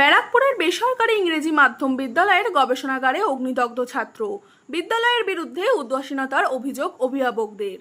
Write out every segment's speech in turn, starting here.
ব্যারাকপুরের বেসরকারি ইংরেজি মাধ্যম বিদ্যালয়ের গবেষণাগারে অগ্নিদগ্ধ ছাত্র। বিদ্যালয়ের বিরুদ্ধে উদ্বাসীনতার অভিযোগ অভিভাবকদের।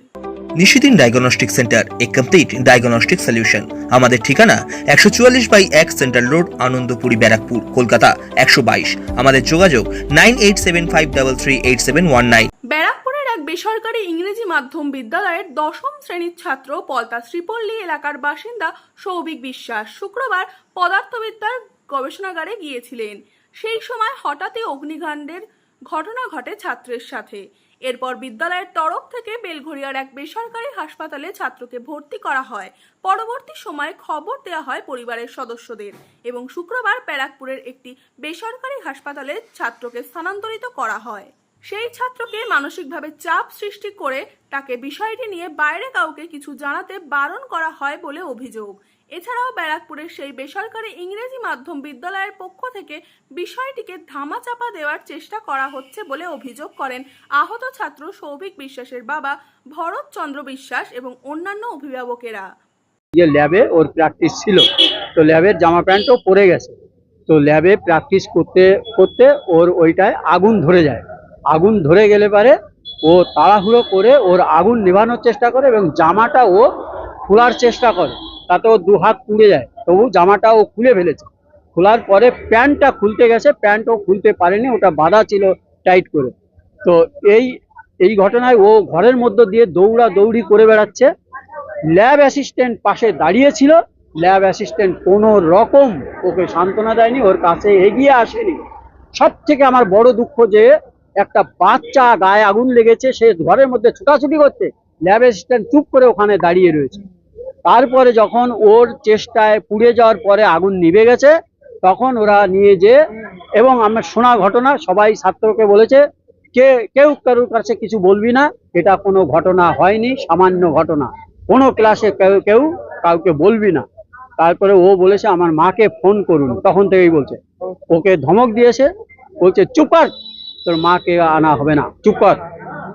নিশিদিন ডায়াগনস্টিক সেন্টার এ কমপ্লিট ডায়াগনস্টিক সলিউশন আমাদের ঠিকানা একশো চুয়াল্লিশ বাই এক সেন্ট্রাল রোড আনন্দপুরি ব্যারাকপুর কলকাতা একশো বাইশ। আমাদের যোগাযোগ nine eight seven five double three eight seven one nine. ব্যারাকপুরের এক বেসরকারি ইংরেজি মাধ্যম বিদ্যালয়ের দশম শ্রেণির ছাত্র পলতা শ্রীপল্লী এলাকার বাসিন্দা সৌভিক বিশ্বাস। শুক্রবার পদার্থবিদ্যার গবেষণাগারে গিয়েছিলেন। সেই সময় হঠাৎই অগ্নিকাণ্ডের ঘটনা ঘটে ছাত্রের সাথে। এরপর বিদ্যালয়ের তরফ থেকে বেলঘরিয়ার এক বেসরকারি হাসপাতালে ছাত্রকে ভর্তি করা হয়। পরবর্তী সময়ে খবর দেওয়া হয় পরিবারের সদস্যদের এবং শুক্রবার ব্যারাকপুরের একটি বেসরকারি হাসপাতালে ছাত্রকে স্থানান্তরিত করা হয়। সেই ছাত্রকে মানসিকভাবে চাপ সৃষ্টি করে তাকে বিষয়টি নিয়ে বাইরে কাউকে কিছু জানাতে বারণ করা হয় বলে অভিযোগ। এছাড়াও ব্যারাকপুরের সেই বেসরকারি ইংরেজি মাধ্যম বিদ্যালয়ের পক্ষ থেকে বিষয়টিকে ধামাচাপা দেওয়ার চেষ্টা করা হচ্ছে বলে অভিযোগ করেন আহত ছাত্র সৌভিক বিশ্বাসের বাবা ভরত চন্দ্র বিশ্বাস এবং অন্যান্য অভিভাবকেরা। যে ল্যাবে ওর প্র্যাকটিস ছিল, তো ল্যাবের জামা প্যান্টও পরে গেছে। তো ল্যাবে প্র্যাকটিস করতে করতে ওর ওইটায় আগুন ধরে যায়। আগুন ধরে গেলে পারে ও তাড়াহুড়ো করে ওর আগুন নেভানোর চেষ্টা করে এবং জামাটা ও খোলার চেষ্টা করে। তাতে ও দু হাত পুড়ে যায়। তবু জামাটা ও খুলে ফেলেছে। খোলার পরে প্যান্টটা খুলতে গেছে প্যান্ট ও খুলতে পারেনি, ওটা বাঁধা ছিল টাইট করে। তো এই এই ঘটনায় ও ঘরের মধ্য দিয়ে দৌড়া দৌড়ি করে বেড়াচ্ছে। ল্যাব অ্যাসিস্ট্যান্ট পাশে দাঁড়িয়েছিল। ল্যাব অ্যাসিস্ট্যান্ট কোনো রকম ওকে সান্ত্বনা দেয়নি, ওর কাছে এগিয়ে আসেনি। সব থেকে আমার বড় দুঃখ যে একটা বাচ্চা গায়ে আগুন লেগেছে, সে ঘরের মধ্যে ছুটাছুটি করছে ল্যাব অ্যাসিস্ট্যান্ট চুপ করে ওখানে দাঁড়িয়ে রয়েছে। তারপরে যখন ওর চেষ্টায় পুড়ে যাওয়ার পরে আগুন নিভে গেছে, তখন ওরা নিয়ে যে এবং আমার শোনা ঘটনা, সবাই ছাত্রকে বলেছে, কে, কেউ কারোর কাছে কিছু বলবি না, এটা কোনো ঘটনা হয়নি, সামান্য ঘটনা। কোনো ক্লাসে কেউ কেউ কাউকে বলবি না। তারপরে ও বলেছে, আমার মাকে ফোন করুন। তখন থেকেই বলছে। ওকে ধমক দিয়েছে, বলছে, চুপ কর, তোর মাকে আনা হবে না, চুপ কর।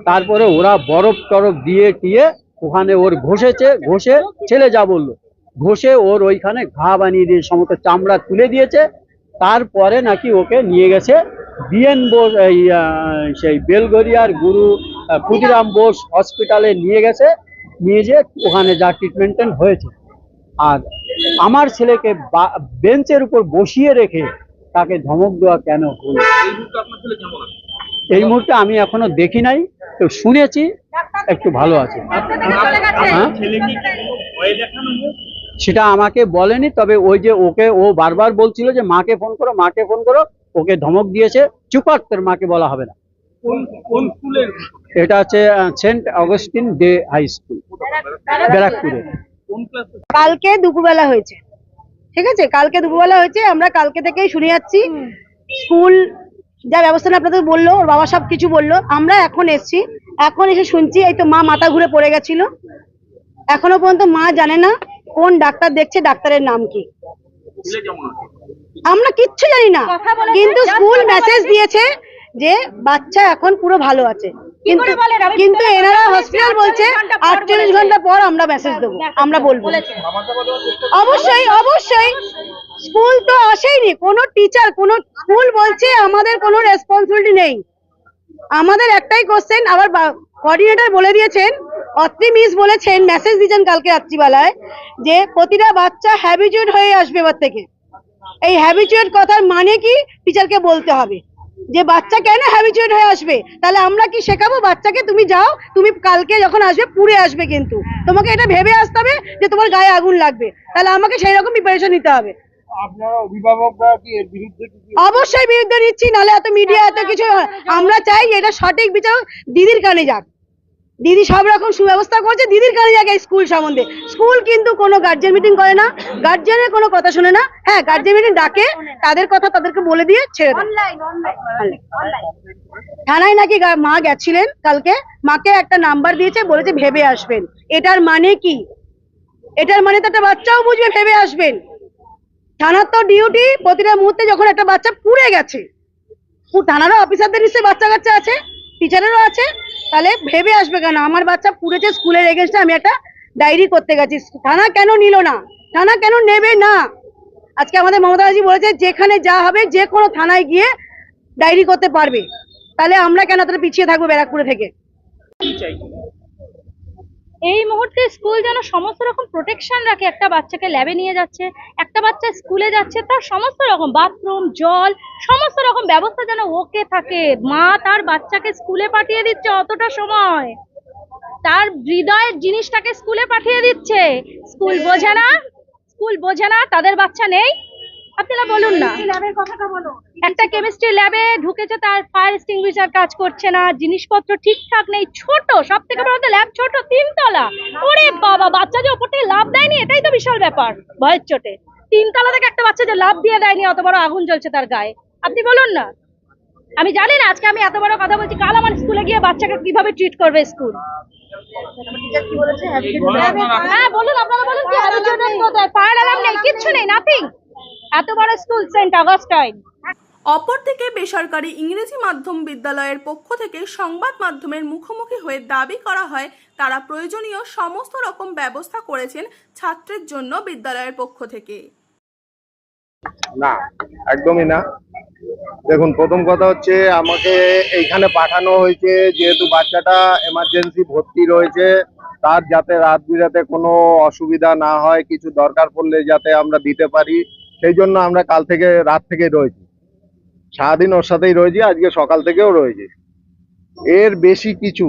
তারপরে ওরা বরফ টরফ দিয়ে টিয়ে ওখানে ওর ঘষেছে, ঘষে ছেলে যা বলল। ঘষে ওর ওইখানে ঘা বানিয়ে দিয়ে সমস্ত চামড়া তুলে দিয়েছে। তারপরে নাকি ওকে নিয়ে গেছে বিএন বোস এই সেই বেলগরিয়ার গুরু ক্ষুদিরাম বোস হসপিটালে নিয়ে গেছে। নিয়ে যে ওখানে যা ট্রিটমেন্ট হয়েছে। আর আমার ছেলেকে বেঞ্চের উপর বসিয়ে রেখে তাকে ধমক দেওয়া কেন হলো? এই মুহূর্তে আমি এখনও দেখি নাই তো শুনেছি একটু ভালো আছে। হ্যাঁ? সেটা আমাকে বলেনি তবে ওই যে ওকে ও বারবার বলছিল যে মাকে ফোন করো মাকে ফোন করো ওকে ধমক দিয়েছে চুপার তোর মাকে বলা হবে না। এটা হচ্ছে আহ, Saint Augustine Day High School ব্যারাকপুরে। কালকে দুপুরবেলা হয়েছে। ঠিক আছে? কালকে দুপুরবেলা হয়েছে আমরা কালকে থেকেই শুনে যাচ্ছি। স্কুল যা ব্যবস্থা আপনাদের বলল ওর বাবা সব কিছু বলল। আমরা এখন এসছি। এখন এসে শুনছি এই তো মা মাথা ঘুরে পড়ে গেছিল। এখনও পর্যন্ত মা জানে না কোন ডাক্তার দেখছে ডাক্তারের নাম কি। আমরা কিচ্ছু জানি না। কিন্তু স্কুল মেসেজ দিয়েছে যে বাচ্চা এখন পুরো ভালো আছে। কিন্তু কিন্তু এনারা হসপিটাল বলছে আটচল্লিশ ঘণ্টা পর আমরা মেসেজ দেবো। আমরা বলব। অবশ্যই অবশ্যই। স্কুল তো আসেইনি। কোনো টিচার কোনো স্কুল বলছে আমাদের কোনো রেসপন্সিবিলিটি নেই। আমাদের একটাই কোশ্চেন আবার কোঅর্ডিনেটর বলে দিয়েছেন, অত্রি মিস বলেছেন মেসেজ দিয়েছেন কালকে রাত্রিবেলায়, যে প্রতিটা বাচ্চা হ্যাবিচুয়েট হয়ে আসবে এবার থেকে। এই হ্যাবিচুয়েট কথার মানে কি? টিচারকে বলতে হবে। যে বাচ্চা কেন হ্যাবিচুয়েট হয়ে আসবে? তাহলে আমরা কি শেখাবো বাচ্চাকে? তুমি যাও, তুমি কালকে যখন আসবে, পুড়ে আসবে কিন্তু। তোমাকে এটা ভেবে আসতে হবে যে তোমার গায়ে আগুন লাগবে। তাহলে আমাকে সেই রকম প্রিপারেশন নিতে হবে। আপনারা অভিভাবকরা কি এর বিরুদ্ধে কিছু অবশ্যই বিরুদ্ধে নিচ্ছি নাহলে এত মিডিয়া এত কিছু। আমরা চাই যে এটা সঠিক বিচার দিদির কানে যাক। দিদি সব রকম সুব্যবস্থা করছে দিদির কানে যাক স্কুল সম্বন্ধে। স্কুল কিন্তু কোনো গার্জেন মিটিং করে না গার্জেনের কোনো কথা শুনে না। হ্যাঁ গার্জেন মিটিং ডাকে তাদের কথা তাদেরকে বলে দিয়ে ছেড়ে দেয়। থানায় নাকি মা গেছিলেন কালকে মাকে একটা নাম্বার দিয়েছে বলেছে ভেবে আসবেন। এটার মানে কি? এটার মানে তো একটা বাচ্চাও বুঝবে ভেবে আসবেন। থানার তো ডিউটি প্রতিটা মুহূর্তে যখন একটা বাচ্চা পুড়ে গেছে থানারও অফিসারদের নিশ্চয়ই বাচ্চা কাচ্চা আছে টিচারেরও আছে, তাহলে ভেবে আসবে কেন? আমার বাচ্চা পুড়েছে স্কুলের এগেনস্টে আমি একটা ডায়েরি করতে গেছি। থানা কেন নিল না? থানা কেন নেবে না? আজকে আমাদের মমতা ব্যানার্জি বলেছে, যেখানে যা হবে যে কোনো থানায় গিয়ে ডায়েরি করতে পারবে। তাহলে আমরা কেন তাহলে পিছিয়ে থাকব ব্যারাকপুরে থেকে? এই মুহূর্তে স্কুল যেন সমস্ত রকম প্রোটেকশন রাখে। একটা বাচ্চাকে ল্যাবে নিয়ে যাচ্ছে, একটা বাচ্চা স্কুলে যাচ্ছে, তার সমস্ত রকম বাথরুম জল, সমস্ত রকম ব্যবস্থা যেন ওকে থাকে। মা তার বাচ্চাকে স্কুলে পাঠিয়ে দিচ্ছে অতটা সময়। তার হৃদয়ের জিনিসটাকে স্কুলে পাঠিয়ে দিচ্ছে। স্কুল বোঝে না, স্কুল বোঝে না, তাদের বাচ্চা নেই। আপনারা বলুন না। একটা কেমিস্ট্রি ল্যাবে ঢুকেছে তার ফায়ার এক্সটিংগুইশার কাজ করছে না জিনিসপত্র ঠিকঠাক নেই ছোট সব থেকে বড় ল্যাব ছোট তিনতলা। ওরে বাবা বাচ্চা যে ওপর থেকে লাভ দেয়নি? এটাই তো বিশাল ব্যাপার ভয়ের চোটে। তিনতলা থেকে একটা বাচ্চা যে লাভ দিয়ে দেয়নি অত বড় আগুন জ্বলছে তার গায়ে। আপনি বলুন না। আমি জানি না আজকে আমি এত বড় কথা বলছি কাল আমার স্কুলে গিয়ে বাচ্চাকে কীভাবে ট্রিট করবে স্কুল হ্যাঁ বলুন আপনারা বলুন কি ফায়ার অ্যালার্ম নেই কিচ্ছু নেই নাথিং এত বড় স্কুল সেন্ট অগাস্টাইন অপরদিকে বেসরকারি ইংরেজি মাধ্যম বিদ্যালয়ের পক্ষ থেকে সংবাদ মাধ্যমের মুখোমুখি হয়ে দাবি করা হয় তারা প্রয়োজনীয় সমস্ত রকম ব্যবস্থা করেছেন ছাত্রের জন্য বিদ্যালয়ের পক্ষ থেকে। না একদমই না। দেখুন প্রথম কথা হচ্ছে আমাকে এইখানে পাঠানো হয়েছে যেহেতু বাচ্চাটা এমার্জেন্সি ভর্তি রয়েছে তার যাতে রাত বিরাতে কোনো অসুবিধা না হয় কিছু দরকার পড়লে যাতে আমরা দিতে পারি। সেই জন্য আমরা কাল থেকে রাত থেকে রয়েছি। সারাদিন ওর সাথেই রয়েছি আজকে সকাল থেকেও রয়েছি। এর বেশি কিছু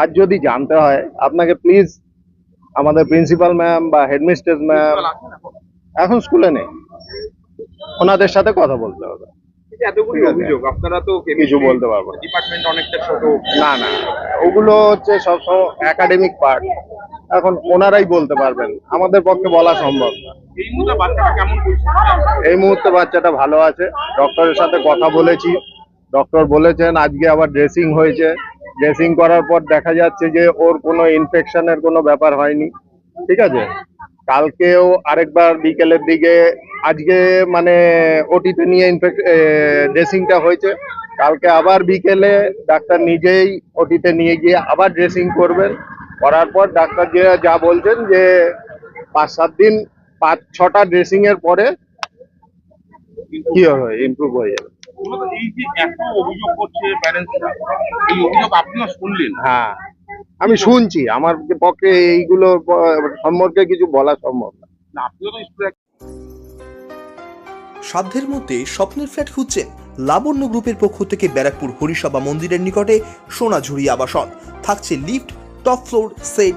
আর যদি জানতে হয় আপনাকে প্লিজ আমাদের প্রিন্সিপাল ম্যাম বা হেডমিস্ট্রেস ম্যাম এখন স্কুলে নেই। ওনাদের সাথে কথা বলতে হবে। আপনারা তো কিছু বলতে পারব না। ডিপার্টমেন্ট অনেকটা ছোট। না না ওগুলো হচ্ছে সবসময় একাডেমিক পার্ট এখন ওনারাই বলতে পারবেন আমাদের পক্ষে বলা সম্ভব না। এই মুহূর্তে বাচ্চাটা ভালো আছে। ডক্টরের সাথে কথা বলেছি। ডক্টর বলেছেন, আজকে আবার ড্রেসিং হয়েছে। ড্রেসিং করার পর দেখা যাচ্ছে যে ওর কোনো ইনফেকশনের কোনো ব্যাপার হয়নি। ঠিক আছে? কালকেও আরেকবার বিকেলের দিকে, আজকে মানে ওটিতে নিয়ে ইনফেক্ট ড্রেসিংটা হয়েছে। কালকে আবার বিকেলে ডাক্তার নিজেই ওটিতে নিয়ে গিয়ে আবার ড্রেসিং করবেন। করার পর ডাক্তার যে যা বলছেন যে পাঁচ সাত দিন পাঁচ ছটা ড্রেসিং এর পরে কি হবে? ইমপ্রুভ হয়ে যাবে। এই যে এত অভিযোগ করছে প্যারেন্টসরা এই অভিযোগ আপনিও শুনলেন? হ্যাঁ। আমি শুনছি আমার পক্ষে এইগুলো সম্পর্কে কিছু বলা সম্ভব না। না আপনিও তো সাধ্যের মধ্যে স্বপ্নের ফ্ল্যাট খুঁজছেন লাবণ্য গ্রুপের পক্ষ থেকে ব্যারাকপুর হরিসভা মন্দিরের নিকটে সোনাঝুরি আবাসন। থাকছে lift top floor set